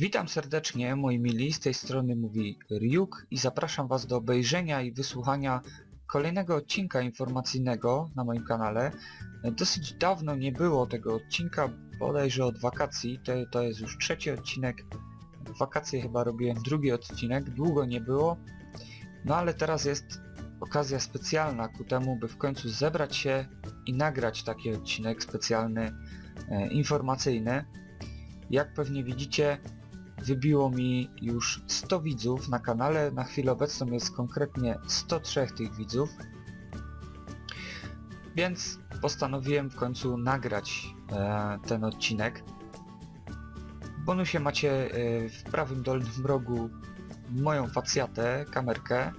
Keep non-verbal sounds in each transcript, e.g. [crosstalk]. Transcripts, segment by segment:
Witam serdecznie, moi mili, z tej strony mówi Ryuk i zapraszam Was do obejrzenia i wysłuchania kolejnego odcinka informacyjnego na moim kanale. Dosyć dawno nie było tego odcinka, bodajże od wakacji, to, to jest już trzeci odcinek. W wakacje chyba robiłem drugi odcinek, długo nie było, no ale teraz jest okazja specjalna ku temu, by w końcu zebrać się i nagrać taki odcinek specjalny, e, informacyjny. Jak pewnie widzicie, wybiło mi już 100 widzów na kanale, na chwilę obecną jest konkretnie 103 tych widzów. Więc postanowiłem w końcu nagrać e, ten odcinek. W bonusie macie e, w prawym dolnym rogu moją facjatę, kamerkę,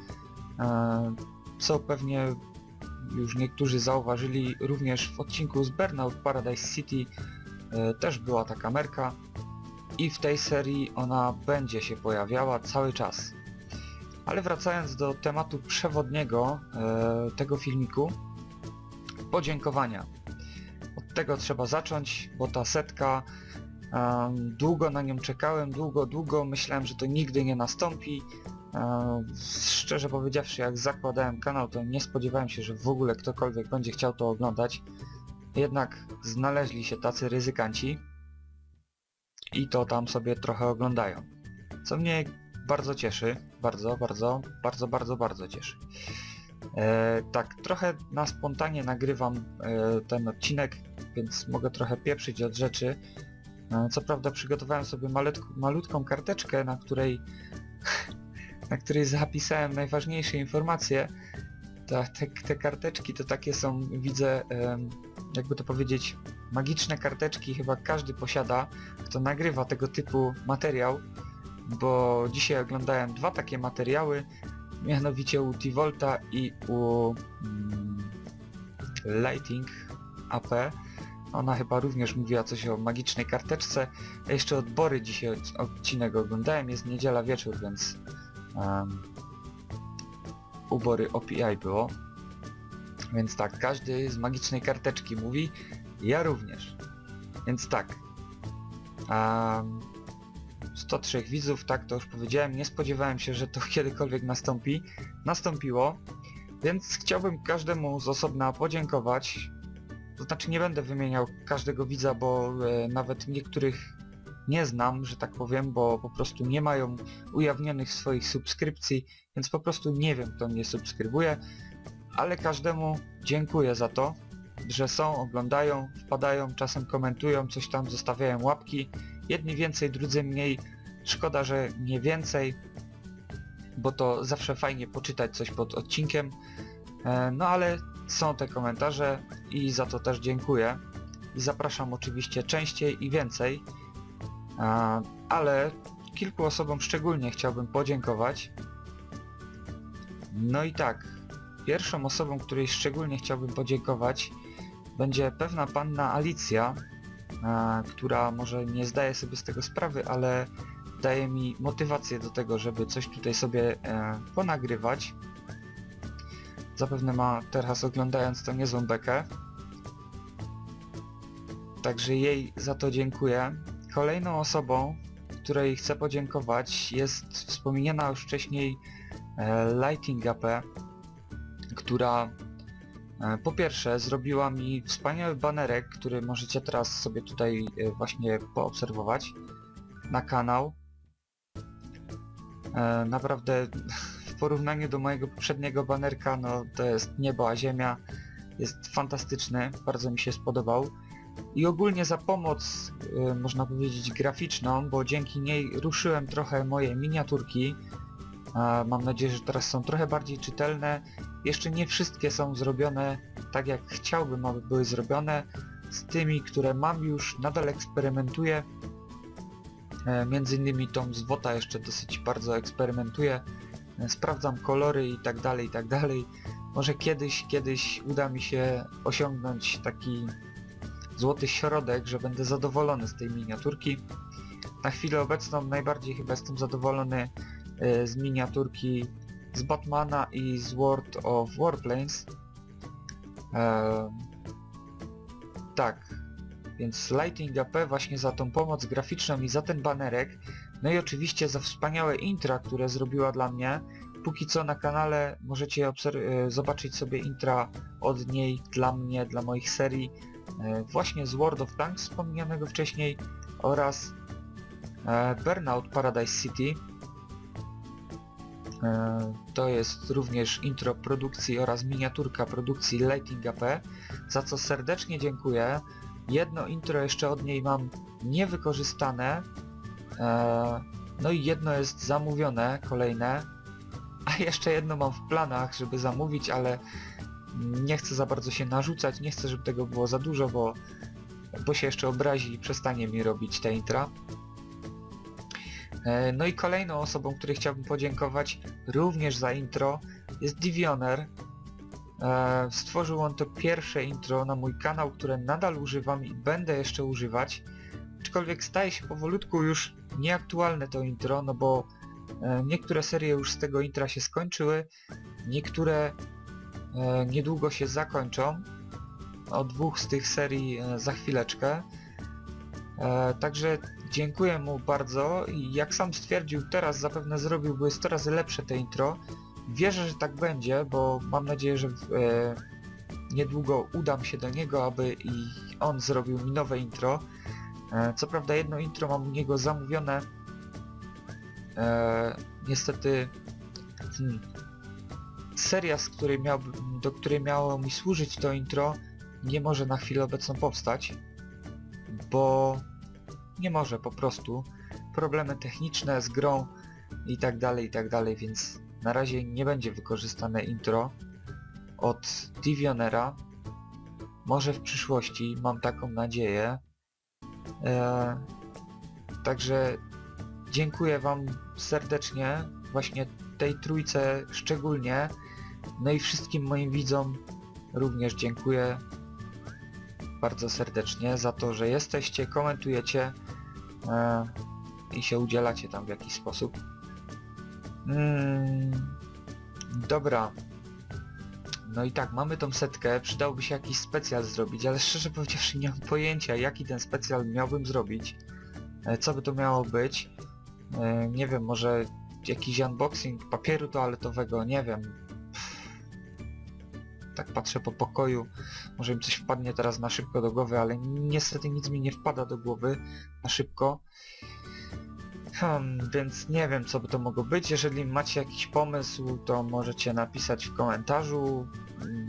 e, co pewnie już niektórzy zauważyli również w odcinku z Burnout Paradise City e, też była ta kamerka i w tej serii ona będzie się pojawiała cały czas. Ale wracając do tematu przewodniego e, tego filmiku, podziękowania. Od tego trzeba zacząć, bo ta setka, e, długo na nią czekałem, długo, długo, myślałem, że to nigdy nie nastąpi. E, szczerze powiedziawszy, jak zakładałem kanał, to nie spodziewałem się, że w ogóle ktokolwiek będzie chciał to oglądać. Jednak znaleźli się tacy ryzykanci, i to tam sobie trochę oglądają. Co mnie bardzo cieszy, bardzo, bardzo, bardzo, bardzo, bardzo cieszy. E, tak, trochę na spontanie nagrywam e, ten odcinek, więc mogę trochę pieprzyć od rzeczy. E, co prawda przygotowałem sobie malutką, malutką karteczkę, na której [laughs] na której zapisałem najważniejsze informacje. Ta, te, te karteczki to takie są, widzę, em, jakby to powiedzieć, magiczne karteczki chyba każdy posiada, kto nagrywa tego typu materiał, bo dzisiaj oglądałem dwa takie materiały, mianowicie u T-Volta i u mm, Lighting AP. Ona chyba również mówiła coś o magicznej karteczce. Ja jeszcze odbory dzisiaj od- odcinek oglądałem, jest niedziela wieczór, więc um, ubory OPI było. Więc tak, każdy z magicznej karteczki mówi, ja również. Więc tak. Um, 103 widzów, tak to już powiedziałem, nie spodziewałem się, że to [laughs] kiedykolwiek nastąpi. Nastąpiło, więc chciałbym każdemu z osobna podziękować. To znaczy nie będę wymieniał każdego widza, bo e, nawet niektórych nie znam, że tak powiem, bo po prostu nie mają ujawnionych swoich subskrypcji, więc po prostu nie wiem kto mnie subskrybuje, ale każdemu dziękuję za to, że są, oglądają, wpadają, czasem komentują, coś tam zostawiają łapki. Jedni więcej, drudzy mniej. Szkoda, że nie więcej, bo to zawsze fajnie poczytać coś pod odcinkiem. E, No ale są te komentarze i za to też dziękuję. I zapraszam oczywiście częściej i więcej. E, Ale kilku osobom szczególnie chciałbym podziękować. No i tak, pierwszą osobą, której szczególnie chciałbym podziękować będzie pewna panna Alicja, e, która może nie zdaje sobie z tego sprawy, ale daje mi motywację do tego, żeby coś tutaj sobie e, ponagrywać. Zapewne ma teraz oglądając to niezłą bekę. Także jej za to dziękuję. Kolejną osobą, której chcę podziękować jest wspomniana już wcześniej e, Lighting AP, która E, Po pierwsze, zrobiła mi wspaniały banerek, który możecie teraz sobie tutaj e, właśnie poobserwować na kanał. E, Naprawdę w porównaniu do mojego poprzedniego banerka, no to jest niebo a ziemia. Jest fantastyczny, bardzo mi się spodobał. I ogólnie za pomoc, można powiedzieć, graficzną, bo dzięki niej ruszyłem trochę moje miniaturki. Mam nadzieję, że teraz są trochę bardziej czytelne jeszcze nie wszystkie są zrobione tak jak chciałbym, aby były zrobione. Z tymi, które mam już, nadal eksperymentuję. E, Między innymi tą z Wota jeszcze dosyć bardzo eksperymentuję. E, Sprawdzam kolory i tak dalej, i tak dalej. Może kiedyś, kiedyś uda mi się osiągnąć taki złoty środek, że będę zadowolony z tej miniaturki. Na chwilę obecną najbardziej chyba jestem zadowolony e, z miniaturki z Batmana i z World of Warplanes. Eee, tak. Więc Lighting AP właśnie za tą pomoc graficzną i za ten banerek. No i oczywiście za wspaniałe intra, które zrobiła dla mnie. Póki co na kanale możecie e, zobaczyć sobie intra od niej dla mnie, dla moich serii. e, Właśnie z World of Tanks wspomnianego wcześniej oraz e, Burnout Paradise City. E, To jest również intro produkcji oraz miniaturka produkcji Lighting AP, za co serdecznie dziękuję. Jedno intro jeszcze od niej mam niewykorzystane, e, no i jedno jest zamówione, kolejne, a jeszcze jedno mam w planach, żeby zamówić, ale nie chcę za bardzo się narzucać, nie chcę, żeby tego było za dużo, bo, bo się jeszcze obrazi i przestanie mi robić te intra. E, No i kolejną osobą, której chciałbym podziękować również za intro jest Divioner. E, Stworzył on to pierwsze intro na mój kanał, które nadal używam i będę jeszcze używać. Aczkolwiek staje się powolutku już nieaktualne to intro, no bo e, niektóre serie już z tego intra się skończyły, niektóre niedługo się zakończą. O dwóch z tych serii za chwileczkę. Także dziękuję mu bardzo i jak sam stwierdził, teraz zapewne zrobiłby 100 razy lepsze te intro. Wierzę, że tak będzie, bo mam nadzieję, że e, niedługo udam się do niego, aby i on zrobił mi nowe intro. E, co prawda jedno intro mam u niego zamówione. E, niestety hmm, seria, z której do której miało mi służyć to intro, nie może na chwilę obecną powstać, bo nie może po prostu. Problemy techniczne z grą i tak dalej, i tak dalej, więc na razie nie będzie wykorzystane intro od Divionera. Może w przyszłości, mam taką nadzieję. Eee, także dziękuję Wam serdecznie, właśnie tej trójce szczególnie, no i wszystkim moim widzom również dziękuję bardzo serdecznie za to, że jesteście, komentujecie e, i się udzielacie tam w jakiś sposób. Mm, dobra. No i tak, mamy tą setkę, przydałby się jakiś specjal zrobić, ale szczerze powiedziawszy nie mam pojęcia jaki ten specjal miałbym zrobić. E, co by to miało być. E, nie wiem, może jakiś unboxing papieru toaletowego, nie wiem. Tak patrzę po pokoju, może mi coś wpadnie teraz na szybko do głowy, ale niestety nic mi nie wpada do głowy na szybko. Hmm, więc nie wiem co by to mogło być. Jeżeli macie jakiś pomysł, to możecie napisać w komentarzu. Mm.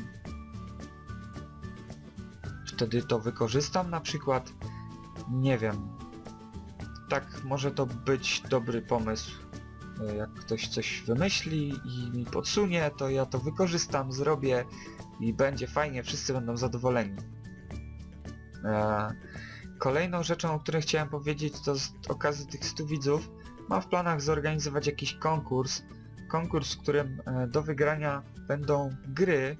Wtedy to wykorzystam na przykład. Nie wiem. Tak może to być dobry pomysł. E, Jak ktoś coś wymyśli i mi podsunie, to ja to wykorzystam, zrobię i będzie fajnie, wszyscy będą zadowoleni. E, Kolejną rzeczą, o której chciałem powiedzieć, to z okazji tych 100 widzów, mam w planach zorganizować jakiś konkurs. Konkurs, w którym e, do wygrania będą gry.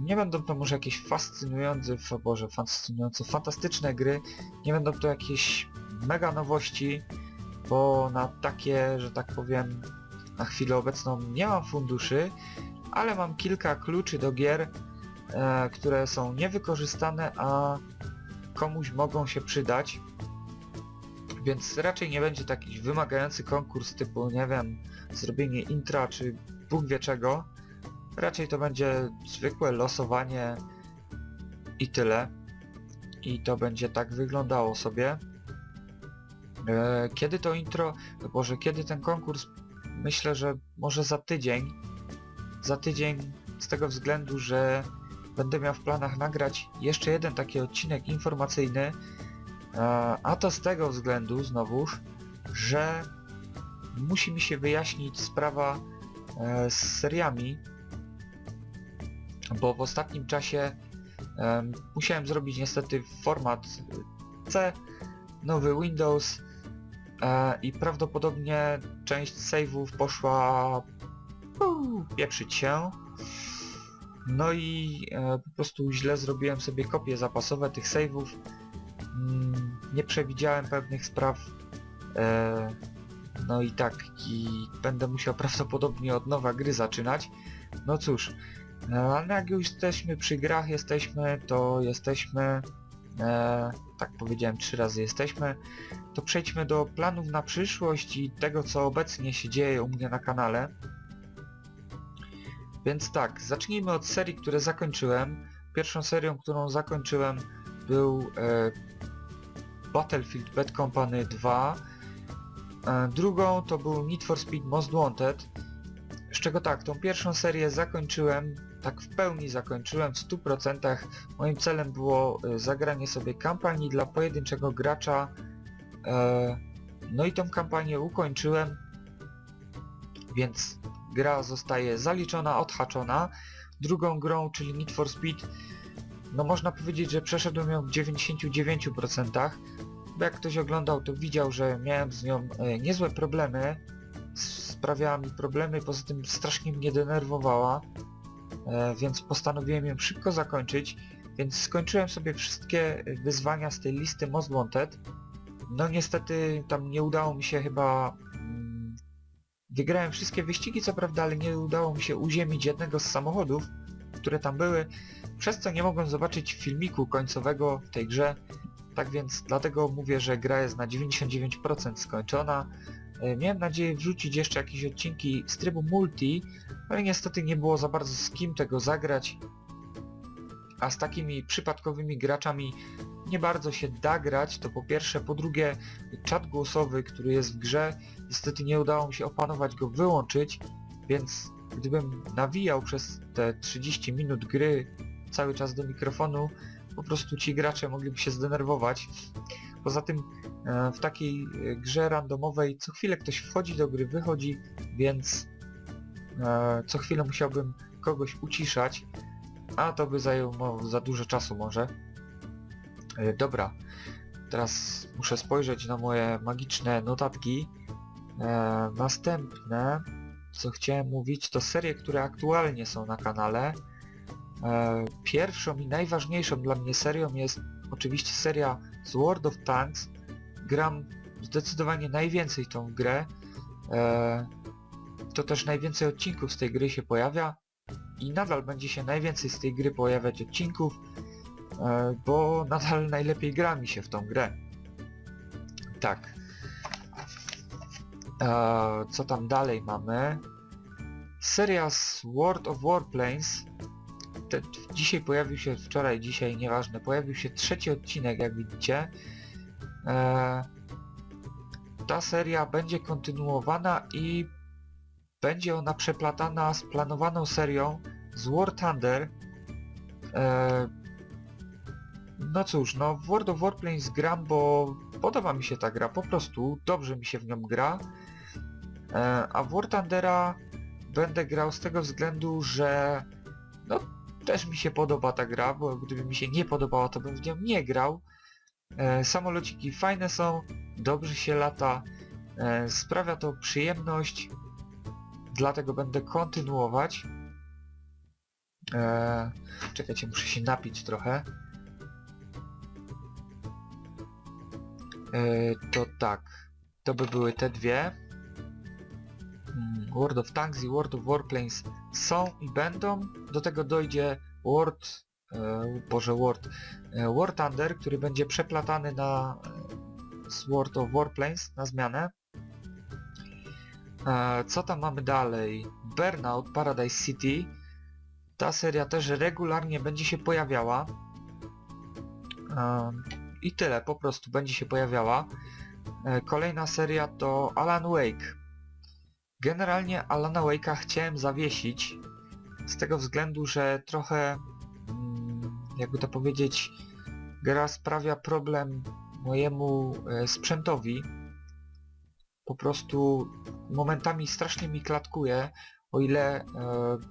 Nie będą to może jakieś fascynujące, o Boże, fascynujące, fantastyczne gry. Nie będą to jakieś mega nowości, bo na takie, że tak powiem, na chwilę obecną nie mam funduszy, ale mam kilka kluczy do gier, e, które są niewykorzystane, a komuś mogą się przydać. Więc raczej nie będzie to jakiś wymagający konkurs typu, nie wiem, zrobienie intra czy Bóg wie czego. Raczej to będzie zwykłe losowanie i tyle. I to będzie tak wyglądało sobie. E, Kiedy to intro, Boże, kiedy ten konkurs? Myślę, że może za tydzień. Za tydzień z tego względu, że będę miał w planach nagrać jeszcze jeden taki odcinek informacyjny, e, a to z tego względu znowuż, że musi mi się wyjaśnić sprawa e, z seriami, bo w ostatnim czasie em, musiałem zrobić niestety format C, nowy Windows e, i prawdopodobnie część save'ów poszła uu, pieprzyć się. No i e, po prostu źle zrobiłem sobie kopie zapasowe tych save'ów. Mm, nie przewidziałem pewnych spraw. E, no i tak, i będę musiał [laughs] prawdopodobnie od nowa gry zaczynać. No cóż, e, ale jak już jesteśmy przy grach, jesteśmy, to jesteśmy. E, tak powiedziałem trzy razy jesteśmy, to przejdźmy do planów na przyszłość i tego co obecnie się dzieje u mnie na kanale. Więc tak, zacznijmy od serii, które zakończyłem. Pierwszą serią, którą zakończyłem był e, Battlefield Bad Company 2. E, drugą to był Need for Speed Most Wanted. Z czego tak, tą pierwszą serię zakończyłem, tak w pełni zakończyłem w 100%. Moim celem było e, zagranie sobie kampanii dla pojedynczego gracza. E, no i tą kampanię ukończyłem, więc gra zostaje zaliczona, odhaczona. Drugą grą, czyli Need for Speed, no można powiedzieć, że przeszedłem ją w 99%, bo jak ktoś oglądał, to widział, że miałem z nią e, niezłe problemy. Sprawiała mi problemy, poza tym strasznie mnie denerwowała, więc postanowiłem ją szybko zakończyć, więc skończyłem sobie wszystkie wyzwania z tej listy Most Wanted. No niestety tam nie udało mi się chyba... mm, Wygrałem wszystkie wyścigi co prawda, ale nie udało mi się uziemić jednego z samochodów, które tam były, przez co nie mogłem zobaczyć filmiku końcowego w tej grze. Tak więc dlatego mówię, że gra jest na 99% skończona. E, Miałem nadzieję wrzucić jeszcze jakieś odcinki z trybu multi, ale niestety nie było za bardzo z kim tego zagrać. A z takimi przypadkowymi graczami nie bardzo się da grać, to po pierwsze, po drugie czat głosowy, który jest w grze, niestety nie udało mi się opanować go wyłączyć, więc gdybym nawijał przez te 30 minut gry cały czas do mikrofonu, po prostu ci gracze mogliby się zdenerwować. Poza tym w takiej e, grze randomowej co chwilę ktoś wchodzi do gry, wychodzi, więc e, co chwilę musiałbym kogoś uciszać, a to by zajęło za dużo czasu może. E, Dobra, teraz muszę spojrzeć na moje magiczne notatki. E, następne, co chciałem mówić, to serie, które aktualnie są na kanale. E, pierwszą i najważniejszą dla mnie serią jest oczywiście seria z World of Tanks. Gram zdecydowanie najwięcej tą grę. E, to też najwięcej odcinków z tej gry się pojawia i nadal będzie się najwięcej z tej gry pojawiać odcinków, e, bo nadal najlepiej gra mi się w tą grę. Tak. E, co tam dalej mamy? Seria z World of Warplanes. Te, dzisiaj pojawił się, wczoraj, dzisiaj, nieważne, pojawił się trzeci odcinek, jak widzicie. E, ta seria będzie kontynuowana i będzie ona przeplatana z planowaną serią z War Thunder. E, no cóż, no w World of Warplanes gram, bo podoba mi się ta gra, po prostu dobrze mi się w nią gra. E, a w War Thundera będę grał z tego względu, że no też mi się podoba ta gra, bo gdyby mi się nie podobała, to bym w nią nie grał. E, samolociki fajne są, dobrze się lata, e, sprawia to przyjemność, dlatego będę kontynuować. E, czekajcie, muszę się napić trochę. E, to tak, to by były te dwie. Mm, World of Tanks i World of Warplanes są i będą. Do tego dojdzie World, Boże World, e, War Thunder, który będzie przeplatany na e, z World of Warplanes na zmianę. E, co tam mamy dalej? Burnout Paradise City. Ta seria też regularnie będzie się pojawiała. E, I tyle, po prostu będzie się pojawiała. E, Kolejna seria to Alan Wake. Generalnie Alana Wake'a chciałem zawiesić z tego względu, że trochę jakby to powiedzieć gra sprawia problem mojemu e, sprzętowi. Po prostu momentami strasznie mi klatkuje, o ile e,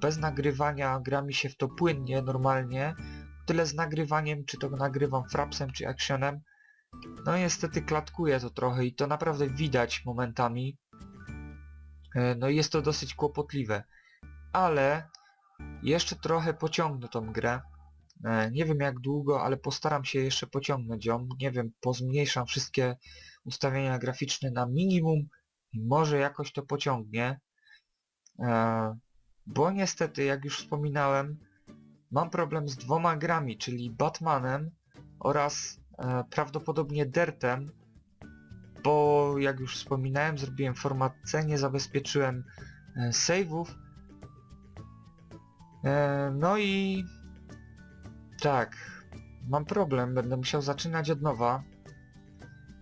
bez nagrywania gra mi się w to płynnie, normalnie, tyle z nagrywaniem, czy to nagrywam frapsem, czy actionem, no niestety klatkuje to trochę i to naprawdę widać momentami. E, No i jest to dosyć kłopotliwe. Ale jeszcze trochę pociągnę tą grę. E, Nie wiem jak długo, ale postaram się jeszcze pociągnąć ją. Nie wiem, pozmniejszam wszystkie ustawienia graficzne na minimum i może jakoś to pociągnie. E, Bo niestety, jak już wspominałem, mam problem z dwoma grami, czyli Batmanem oraz e, prawdopodobnie Dirtem, bo jak już wspominałem, zrobiłem format C, nie zabezpieczyłem save'ów. E, no i tak, mam problem, będę musiał zaczynać od nowa.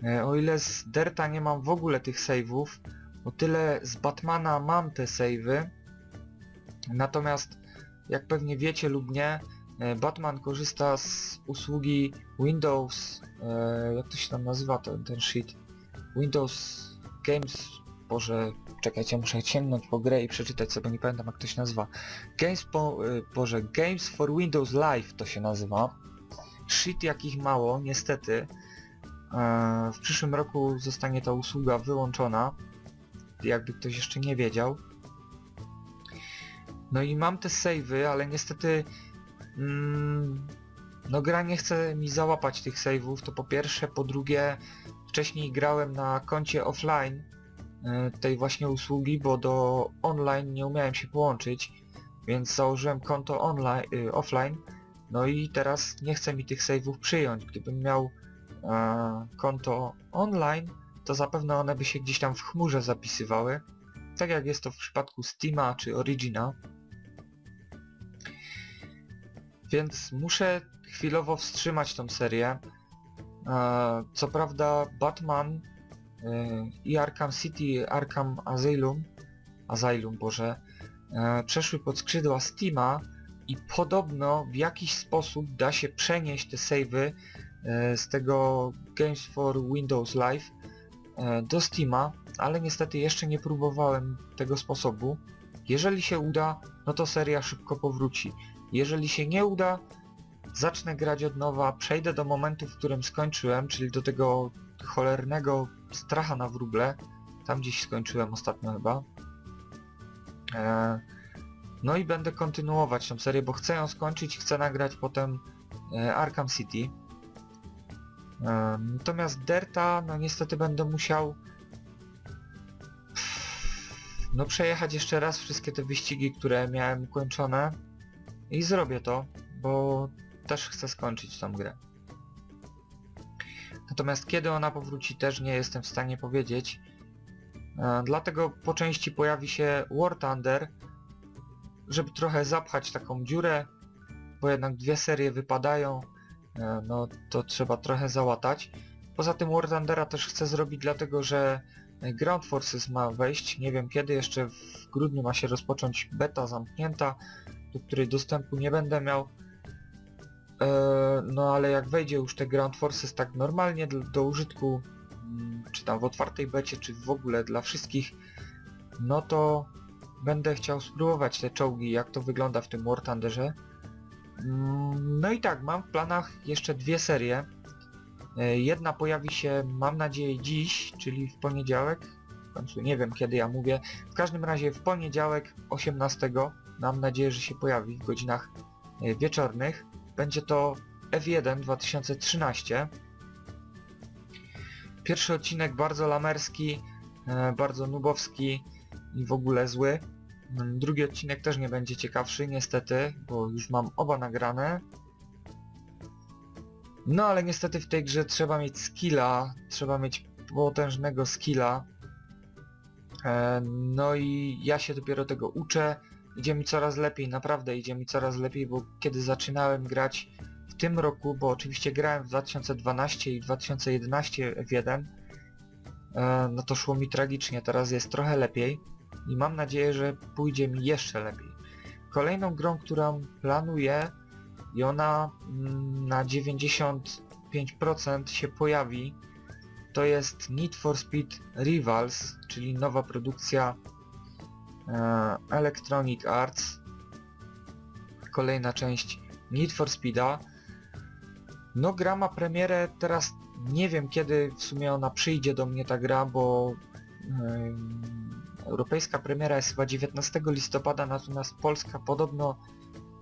E, o ile z Derta nie mam w ogóle tych save'ów, o tyle z Batmana mam te save'y. Natomiast, jak pewnie wiecie lub nie, e, Batman korzysta z usługi Windows, jak to się tam nazywa ten, ten shit? Windows Games, boże, czekajcie, muszę sięgnąć po grę i przeczytać sobie, nie pamiętam jak to się nazywa. Games po, e, boże, Games for Windows Live to się nazywa. Shit jakich mało, niestety. E, W przyszłym roku zostanie ta usługa wyłączona, jakby ktoś jeszcze nie wiedział. No i mam te savey, ale niestety mm, no gra nie chce mi załapać tych saveów, to po pierwsze, po drugie wcześniej grałem na koncie offline tej właśnie usługi, bo do online nie umiałem się połączyć, więc założyłem konto online, y, offline, no i teraz nie chce mi tych saveów przyjąć. Gdybym miał e, konto online, to zapewne one by się gdzieś tam w chmurze zapisywały, tak jak jest to w przypadku Steama czy Origina. Więc muszę chwilowo wstrzymać tą serię. E, co prawda Batman e, i Arkham City, Arkham Asylum, Asylum Boże, e, przeszły pod skrzydła Steama i podobno w jakiś sposób da się przenieść te savey e, z tego Games for Windows Live do Steama, ale niestety jeszcze nie próbowałem tego sposobu. Jeżeli się uda, no to seria szybko powróci. Jeżeli się nie uda, zacznę grać od nowa, przejdę do momentu, w którym skończyłem, czyli do tego cholernego stracha na wróble. Tam gdzieś skończyłem ostatnio chyba. E, no i będę kontynuować tą serię, bo chcę ją skończyć, chcę nagrać potem e, Arkham City. E, Natomiast Derta, no niestety będę musiał no przejechać jeszcze raz wszystkie te wyścigi, które miałem ukończone i zrobię to, bo też chcę skończyć tą grę. Natomiast kiedy ona powróci też nie jestem w stanie powiedzieć. E, Dlatego po części pojawi się War Thunder, żeby trochę zapchać taką dziurę, bo jednak dwie serie wypadają, e, no to trzeba trochę załatać. Poza tym War Thundera też chcę zrobić dlatego, że Ground Forces ma wejść, nie wiem kiedy, jeszcze w grudniu ma się rozpocząć beta zamknięta, do której dostępu nie będę miał. E, No ale jak wejdzie już te Ground Forces tak normalnie do, do użytku, mm, czy tam w otwartej becie, czy w ogóle dla wszystkich, no to będę chciał spróbować te czołgi, jak to wygląda w tym War Thunderze. Mm, No i tak, mam w planach jeszcze dwie serie. E, Jedna pojawi się, mam nadzieję, dziś, czyli w poniedziałek. W końcu nie wiem kiedy ja mówię. W każdym razie w poniedziałek 18 mam nadzieję, że się pojawi w godzinach e, wieczornych. Będzie to F1 2013. Pierwszy odcinek bardzo lamerski, e, bardzo nubowski i w ogóle zły. Mm, Drugi odcinek też nie będzie ciekawszy, niestety, bo już mam oba nagrane. No ale niestety w tej grze trzeba mieć skilla, trzeba mieć potężnego skilla. E, No i ja się dopiero tego uczę. Idzie mi coraz lepiej, naprawdę idzie mi coraz lepiej, bo kiedy zaczynałem grać w tym roku, bo oczywiście grałem w 2012 i 2011 F1, e, no to szło mi tragicznie, teraz jest trochę lepiej i mam nadzieję, że pójdzie mi jeszcze lepiej. Kolejną grą, którą planuję i ona mm, na 95% się pojawi, to jest Need for Speed Rivals, czyli nowa produkcja Electronic Arts. Kolejna część Need for Speeda. No gra ma premierę teraz, nie wiem kiedy w sumie ona przyjdzie do mnie ta gra, bo em, europejska premiera jest chyba 19 listopada, natomiast polska podobno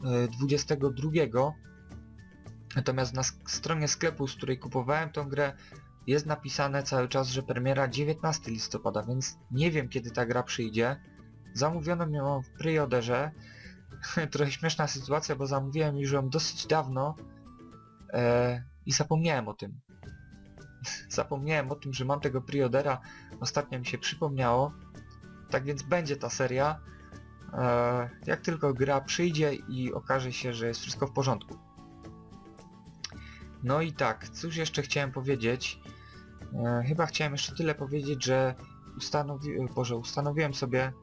e, 22. Natomiast na stronie sklepu, z której kupowałem tą grę, jest napisane cały czas, że premiera 19 listopada, więc nie wiem kiedy ta gra przyjdzie. Zamówiono ją w preorderze. [laughs] Trochę śmieszna sytuacja, bo zamówiłem już ją dosyć dawno. E, i zapomniałem o tym. [laughs] zapomniałem o tym, że mam tego preordera, ostatnio mi się przypomniało. Tak więc będzie ta seria. E, jak tylko gra przyjdzie i okaże się, że jest wszystko w porządku. No i tak, cóż jeszcze chciałem powiedzieć? E, chyba chciałem jeszcze tyle powiedzieć, że ustanowi... e, Boże, ustanowiłem sobie,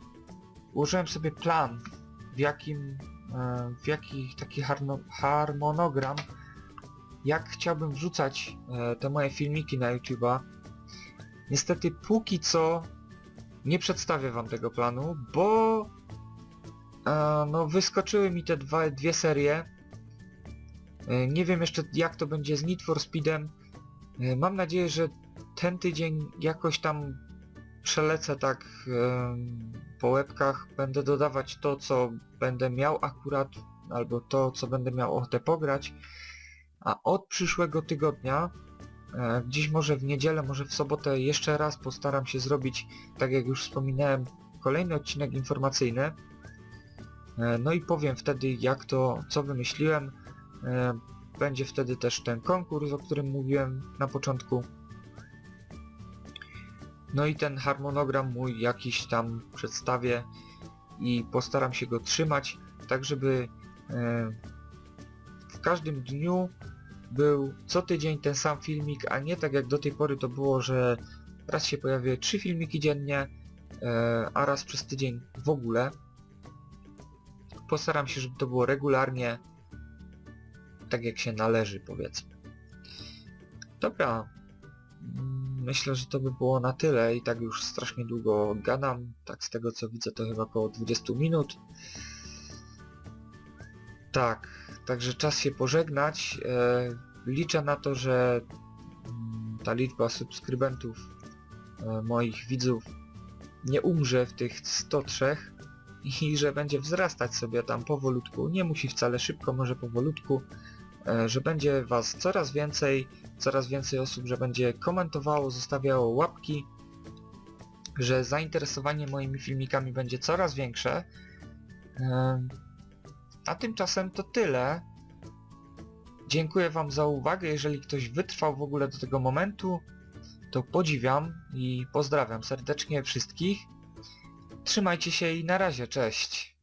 ułożyłem sobie plan, w jakim, e, w jaki taki harmonogram, jak chciałbym wrzucać e, te moje filmiki na YouTube'a. Niestety póki co nie przedstawię wam tego planu, bo e, no wyskoczyły mi te dwa, dwie serie. Nie wiem jeszcze jak to będzie z Need for Speedem. Mam nadzieję, że ten tydzień jakoś tam przelecę tak po łebkach. Będę dodawać to, co będę miał akurat, albo to, co będę miał ochotę pograć. A od przyszłego tygodnia, e, gdzieś może w niedzielę, może w sobotę jeszcze raz postaram się zrobić, tak jak już wspominałem, kolejny odcinek informacyjny. E, No i powiem wtedy jak to, co wymyśliłem. E, Będzie wtedy też ten konkurs, o którym mówiłem na początku. No i ten harmonogram mój jakiś tam przedstawię i postaram się go trzymać, tak żeby e, w każdym dniu był co tydzień ten sam filmik, a nie tak jak do tej pory to było, że raz się pojawiły trzy filmiki dziennie, e, a raz przez tydzień w ogóle. Postaram się, żeby to było regularnie, tak jak się należy powiedzmy. Dobra, Mm, myślę, że to by było na tyle i tak już strasznie długo gadam, tak z tego co widzę to chyba około 20 minut. Tak, także czas się pożegnać. E, liczę na to, że mm, ta liczba subskrybentów e, moich widzów nie umrze w tych 103 i że będzie wzrastać sobie tam powolutku. Nie musi wcale szybko, może powolutku. E, że będzie was coraz więcej, coraz więcej osób, że będzie komentowało, zostawiało łapki, że zainteresowanie moimi filmikami będzie coraz większe. A tymczasem to tyle. Dziękuję wam za uwagę, jeżeli ktoś wytrwał w ogóle do tego momentu, to podziwiam i pozdrawiam serdecznie wszystkich. Trzymajcie się i na razie, cześć.